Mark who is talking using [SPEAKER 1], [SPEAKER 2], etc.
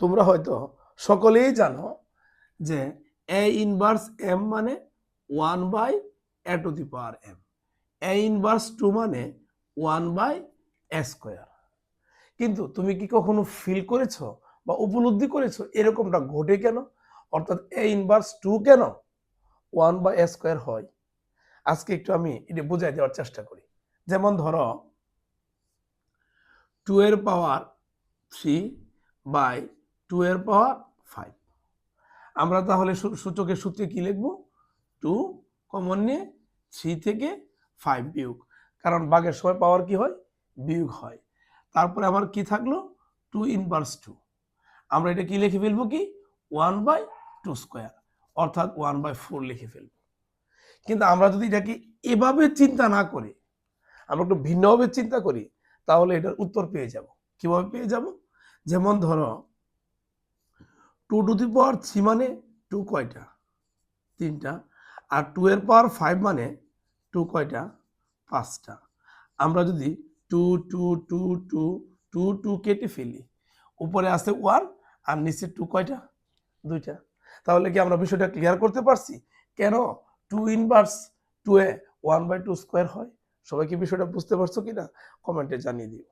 [SPEAKER 1] তোমরা হয়তো সকলেই জানো যে এ ইনভার্স এম মানে one by A to the power M A inverse two মানে ওয়ান বাই এ স্কোয়ার কিন্তু তুমি কি কখনো ফিল করেছ বা উপলব্ধি করেছ এরকমটা ঘটে কেন? অর্থাৎ এ ইনভার্স টু কেন ওয়ান বাই এ স্কোয়ার হয়? আজকে একটু আমি এটা বোঝাই দেওয়ার চেষ্টা করি। যেমন ধরো টু এর পাওয়ার থ্রি বাই টু এর পাওয়ার ফাইভ আমরা তাহলে সূচকের সূত্রে কি লিখব? টু কমন নিয়ে থ্রি থেকে ফাইভ বিয়োগ। কারণ বাঘের সময় পাওয়ার কি হয়? বিয়োগ হয়। তারপরে আমার কি থাকল? টু ইনভার্স টু আমরা এটা কি লিখে ফেলব কি? ওয়ান বাই টু স্কোয়ার অর্থাৎ ওয়ান বাই ফোর লিখে ফেলব। কিন্তু আমরা যদি এটাকে এভাবে চিন্তা না করি, আমরা একটু ভিন্নভাবে চিন্তা করি, তাহলে এটার উত্তর পেয়ে যাব। কীভাবে পেয়ে যাব? যেমন ধরো two two the power three মানে টু কয়টা? তিনটা। আর টু এর পাওয়ার ফাইভ মানে টু কয়টা? পাঁচটা। আমরা যদি two two two two two two কেটে ফেলি, উপরে আছে ওয়ান আর নিচে টু কয়টা? দুইটা। তাহলে কি আমরা বিষয়টা ক্লিয়ার করতে পারছি? কেন two inverse two a one by two square হয়? সবাই কি বিষয়টা বুঝতে পারছ কিনা? কমেন্টে জানিয়ে দিও।